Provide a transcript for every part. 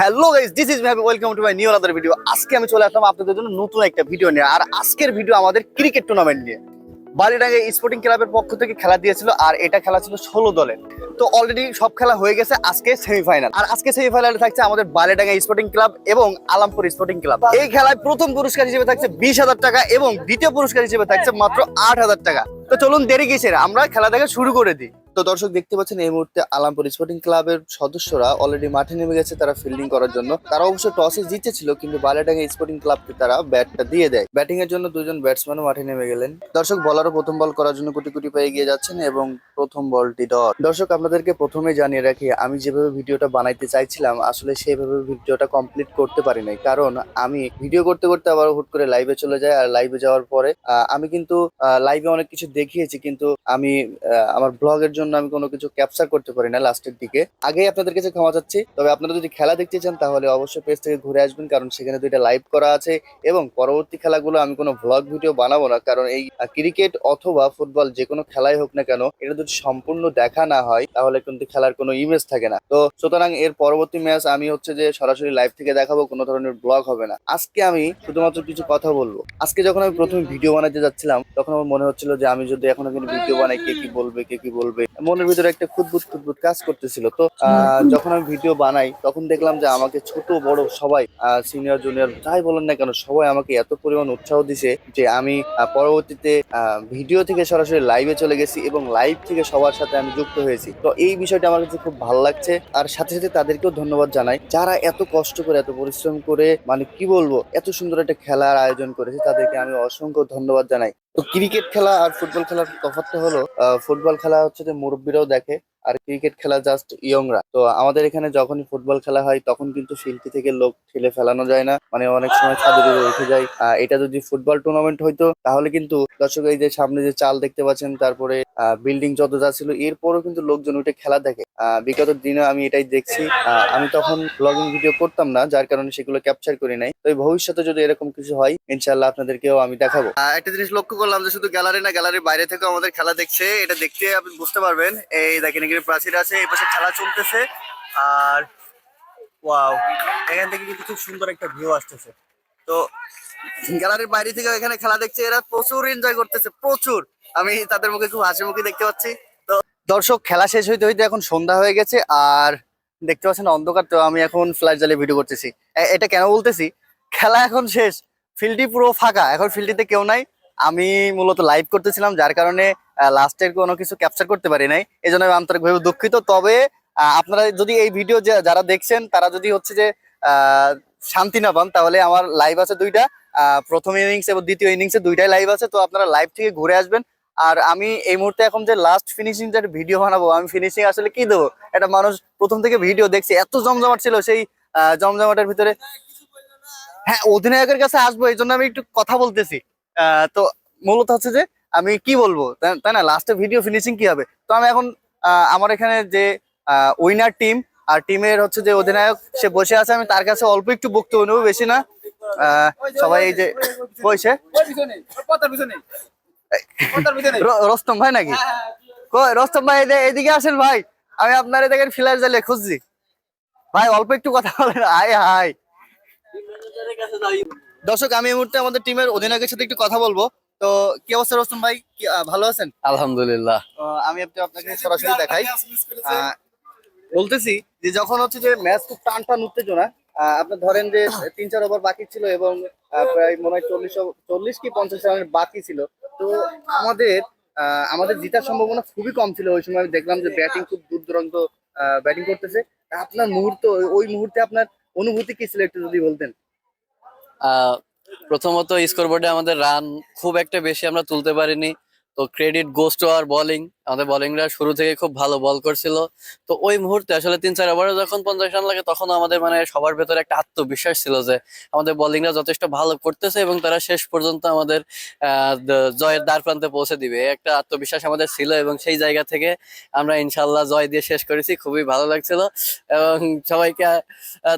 Hello guys this is Bhabi welcome to my new other video আজকে আমি চলে আসলাম আপনাদের জন্য নতুন একটা ভিডিও নিয়ে। আর আজকের ভিডিও আমাদের ক্রিকেট টুর্নামেন্ট নিয়ে। বালিডাঙ্গে স্পোর্টিং ক্লাবের পক্ষ থেকে খেলা দিয়েছিল, আর এটা খেলা ছিল ষোলো দলের। তো অলরেডি সব খেলা হয়ে গেছে আজকে সেমিফাইনাল আর আজকে সেমিফাইনালে থাকছে আমাদের বালিডাঙ্গা স্পোর্টিং ক্লাব এবং আলামপুর স্পোর্টিং ক্লাব এই খেলায় প্রথম পুরস্কার হিসেবে থাকছে বিশ হাজার টাকা এবং দ্বিতীয় পুরস্কার হিসেবে থাকছে মাত্র আট হাজার টাকা। তো চলুন দেরি গেছে আমরা খেলা দেখা শুরু করে দিই। তো দর্শক দেখতে পাচ্ছেন, এই মুহূর্তে আলামপুর স্পোর্টিং ক্লাবের সদস্যরা অলরেডি মাঠে নেমে গেছে তারা ফিল্ডিং করার জন্য। তারা অবশ্য টসে জিতেছিল, কিন্তু বালাডাঙ্গা স্পোর্টিং ক্লাবকে তারা ব্যাটটা দিয়ে দেয়। ব্যাটিং এর জন্য দুজন ব্যাটসম্যানও মাঠে নেমে গেলেন। দর্শক বলারও প্রথম বল করার জন্য কোটি কোটি পেয়ে গিয়ে যাচ্ছেন এবং প্রথম বলটি ডট দর্শক, আপনাদেরকে প্রথমে জানিয়ে রাখি, আমি যেভাবে ভিডিওটা বানাইতে চাইছিলাম, আসলে সেভাবে ভিডিওটা কমপ্লিট করতে পারি নাই। কারণ আমি ভিডিও করতে করতে আবার হুট করে লাইভে চলে যাই, আর লাইভে যাওয়ার পরে আমি কিন্তু লাইভে অনেক কিছু দেখিয়েছি, কিন্তু আমি আমার ব্লগের জন্য আমি কোনো কিছু ক্যাপচার করতে পারি না লাস্টের দিকে। আগেই আপনাদের কাছে ক্ষমা চাচ্ছি। তবে আপনারা যদি খেলা দেখতে চান, তাহলে অবশ্যই পেজ থেকে ঘুরে আসবেন, কারণ সেখানে দুইটা লাইভ করা আছে। এবং পরবর্তী খেলাগুলো আমি কোনো ভ্লগ ভিডিও বানাবো না, কারণ এই ক্রিকেট অথবা ফুটবল যে কোনো খেলাই হোক না কেন, এটা যদি সম্পূর্ণ দেখা না হয়, তাহলে কিন্তু খেলার কোনো ইমেজ থাকে না। তো সুতরাং এর পরবর্তী ম্যাচ আমি হচ্ছে যে সরাসরি লাইভ থেকে দেখাবো, কোনো ধরনের ব্লগ হবে না। আজকে আমি শুধুমাত্র কিছু কথা বলব। আজকে যখন আমি প্রথমে ভিডিও বানাতে যাচ্ছিলাম, তখন আমার মনে হচ্ছিল যে আমি যদি এখন কিন্তু ভিডিও বানাই, কে কি বলবে, কে কি বলবে মনের ভিতরে একটা খুদবুত খুদবুত কাজ করতেছিল। তো যখন আমি ভিডিও বানাই, তখন দেখলাম যে আমাকে ছোট, বড় সবাই সিনিয়র জুনিয়র যাই বলেন না কেন, সবাই আমাকে এত পরিমাণ উৎসাহ দিছে যে আমি পরবর্তীতে ভিডিও থেকে সরাসরি লাইভে চলে গেছি এবং লাইভ থেকে সবার সাথে আমি যুক্ত হয়েছি। তো, এই বিষয়টা আমার কাছে খুব ভালো লাগছে। আর সাথে সাথে তাদেরকেও ধন্যবাদ জানাই। যারা এত কষ্ট করে, এত পরিশ্রম করে মানে কি বলব, এত সুন্দর একটা খেলার আয়োজন করেছে, তাদেরকে আমি অসংখ্য ধন্যবাদ জানাই। তো ক্রিকেট খেলা আর ফুটবল খেলার তফাৎটা হলো ফুটবল খেলা হচ্ছে যে মুরব্বীরাও দেখে আর ক্রিকেট খেলা জাস্ট ইয়ংরা তো আমাদের এখানে যখনই ফুটবল খেলা হয়, তখন কিন্তু ফিল্ডটি থেকে লোক ঠেলে ফেলানো যায় না। মানে অনেক সময় ছাদের উঠে যায়। এটা যদি ফুটবল টুর্নামেন্ট হইতো, তাহলে কিন্তু দর্শক এই যে সামনে যে চাল দেখতে পাচ্ছেন, তারপরে বিল্ডিং যত যা ছিল, এরপরও কিন্তু লোকজন উঠে খেলা দেখে। বিগত দিনে আমি এটাই দেখছি। আমি তখন ব্লগিং ভিডিও করতাম না, যার কারণে সেগুলো ক্যাপচার করি নাই। তো ভবিষ্যতে যদি এরকম কিছু হয় ইনশাল্লাহ আপনাদেরকেও আমি দেখাবো। একটা জিনিস লক্ষ্য করলাম যে শুধু গ্যালারি না গ্যালারির বাইরে থেকেও আমাদের খেলা দেখছে। এটা দেখতে আপনি বুঝতে পারবেন। এই দেখেন এখানে প্রাচীর আছে, এই পাশে খেলা চলতেছে। আর ওয়াও এখান থেকে কিন্তু খুব সুন্দর একটা ভিউ আসতেছে। তো গ্যালারির বাইরে থেকে এখানে খেলা দেখছে, এরা প্রচুর এনজয় করতেছে, প্রচুর। আমি তাদের মুখে খুব হাসি মুখে দেখতে পাচ্ছি। তো, দর্শক, খেলা শেষ হইতে হইতে এখন সন্ধ্যা হয়ে গেছে, আর দেখতে পাচ্ছেন অন্ধকার, তো আমি এখন ফ্ল্যাশ জ্বালিয়ে ভিডিও করতেছি। এটা কেন বলতেছি? খেলা এখন শেষ ফিল্ডটি পুরো ফাঁকা, এখন ফিল্ডটিতে কেউ নাই। আমি মূলত লাইভ করতেছিলাম, যার কারণে লাস্টের কোনো কিছু ক্যাপচার করতে পারি নাই। এই জন্য আমি আন্তরিকভাবে দুঃখিত। তবে আপনারা যদি এই ভিডিও যারা দেখছেন, তারা যদি হচ্ছে যে শান্তি না পান, তাহলে আমার লাইভ আছে দুইটা। প্রথম ইনিংস এবং দ্বিতীয় ইনিংসে দুইটাই লাইভ আছে, তো আপনারা লাইভ থেকে ঘুরে আসবেন। আর আমি এই মুহূর্তে এখন যে লাস্ট ফিনিশিং যে ভিডিও বানাবো, আমি ফিনিশিং আসলে কি দেবো? একটা মানুষ প্রথম থেকে ভিডিও দেখছে, এত জমজমাট ছিল সেই জমজমাটের ভিতরে। হ্যাঁ অধিনায়কের কাছে আসব, এই জন্য আমি একটু কথা বলতেছি। তো মূলত হচ্ছে যে আমি কি বলব? তাই না লাস্টে ভিডিও ফিনিশিং কি হবে? তো আমি এখন আমার এখানে যে উইনার টিম আর টিমের হচ্ছে যে অধিনায়ক, সে বসে আছে, আমি তার কাছে অল্প একটু বক্তব্য নেব, বেশি না। সবাই এই যে বসে। রস্তম ভাই নাকি? রস্তম ভাই, এদে- এদিকে আসেন ভাই। আমি আপনার দেখেন ফিলার জালে খুঁজছি। ভাই, অল্প একটু কথা বলেন। হাই হাই দর্শক আমি এই মুহূর্তে আমাদের টিমের অধিনায়কের সাথে একটু কথা বলব। তো কি অবস্থা রস্তম ভাই? কি, আহ, ভালো আছেন? আলহামদুলিল্লাহ। আহ, আমি আপনি আপনাকে সরাসরি দেখাই। আহ, বলতেছি যে যখন হচ্ছে যে ম্যাচ খুব টান টান উত্তেজনা আহ, আপনি ধরেন যে তিন চার ওভার বাকি ছিল এবং আহ, প্রায় মনে হয় চল্লিশ চল্লিশ কি পঞ্চাশ রানের বাকি ছিল তো আমাদের আহ, আমাদের জিতার সম্ভাবনা খুবই কম ছিল। ওই সময় আমি দেখলাম যে ব্যাটিং খুব দূর দূরান্ত ব্যাটিং করতেছে। তা আপনার মুহূর্ত ওই- মুহূর্তে আপনার অনুভূতি কি ছিল একটু যদি বলতেন? প্রথমত স্কোর বোর্ডে আমাদের রান খুব একটা বেশি আমরা তুলতে পারিনি। তো ক্রেডিট গোস্ট আর বোলিং আমাদের বোলিংরা শুরু থেকে খুব ভালো বল করছিল। তো ওই মুহূর্তে আসলে তিন চার ওভারে যখন পঞ্চাশ রান লাগে, তখন আমাদের মানে সবার ভেতরে একটা আত্মবিশ্বাস ছিল যে আমাদের বোলিংরা যথেষ্ট ভালো করতেছে এবং তারা শেষ পর্যন্ত আমাদের জয়ের দ্বার প্রান্তে পৌঁছে দিবে। একটা আত্মবিশ্বাস আমাদের ছিল এবং সেই জায়গা থেকে আমরা ইনশাল্লাহ জয় দিয়ে শেষ করেছি। খুবই ভালো লাগছিল এবং সবাইকে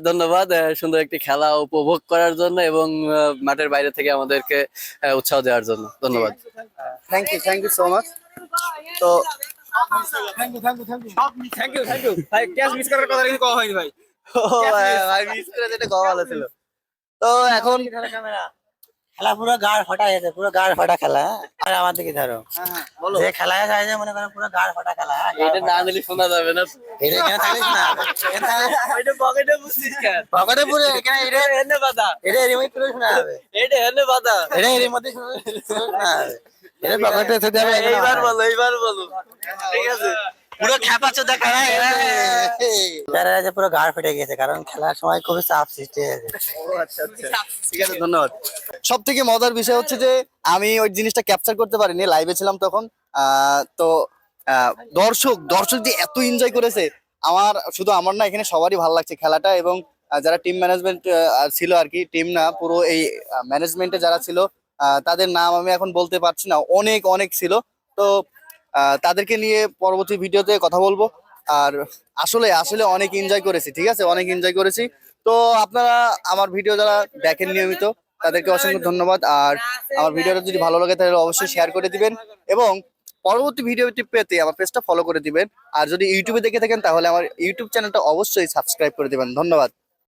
ধন্যবাদ সুন্দর একটি খেলা উপভোগ করার জন্য এবং মাঠের বাইরে থেকে আমাদেরকে উৎসাহ দেওয়ার জন্য। ধন্যবাদ। Thank you thank you so much তো thank you thank you thank you thank you thank you ভাই ক্যাচ মিস করার কথা কিন্তু কওয়া হয়নি ভাই। ভাই, ভাই মিস করে যেটা কম ভালো ছিল। তো এখন খেলা পুরো গাড় ফাটা গেছে পুরো গাড় ফাটা খেলা হ্যাঁ? আর আমার দিকে ধরো। হ্যাঁ, হ্যাঁ, বলো। যে খেলা মনে করো পুরো গাড় ফাটা খেলা হ্যাঁ? এটা না দিলে শোনা যাবে না। এটা এখানে থাকলিস না এটা পকেটে বুঝছিস কেন? পকেটে পুরো এখানে এটা এনে বাধা। এটা এর মধ্যে পুরো শোনা হবে এটা এনে বাধা। এটা এর মধ্যে শোনা শোনা হবে এটা পকেটে থেকে এইবার বলো এইবার বলো। ঠিক আছে? পুরো খেপা চোদা যে পুরো গাড় ফেটে গেছে কারণ খেলার সময় খুবই চাপ সৃষ্টি হয়েছে ঠিক আছে ধন্যবাদ। সব থেকে মজার বিষয় হচ্ছে যে আমি ওই জিনিসটা ক্যাপচার করতে পারিনি লাইভে ছিলাম তখন। আহ, তো আহ, দর্শক দর্শক যে এত এনজয় করেছে আমার শুধু আমার না এখানে সবারই ভালো লাগছে খেলাটা এবং যারা টিম ম্যানেজমেন্ট ছিল আর কি টিম না পুরো এই ম্যানেজমেন্টে যারা ছিল তাদের নাম আমি এখন বলতে পারছি না, অনেক অনেক ছিল। তো তাদেরকে নিয়ে পরবর্তী ভিডিওতে কথা বলব। আর আসলে আসলে অনেক এনজয় করেছি, ঠিক আছে? অনেক এনজয় করেছি। তো আপনারা আমার ভিডিও যারা দেখেন নিয়মিত, তাদেরকে অসংখ্য ধন্যবাদ। আর আমার ভিডিওটা যদি ভালো লাগে, তাহলে অবশ্যই শেয়ার করে দিবেন। এবং পরবর্তী ভিডিওটি পেতে আমার পেজটা ফলো করে দিবেন। আর যদি ইউটিউবে দেখে থাকেন, তাহলে আমার ইউটিউব চ্যানেলটা অবশ্যই সাবস্ক্রাইব করে দিবেন। ধন্যবাদ।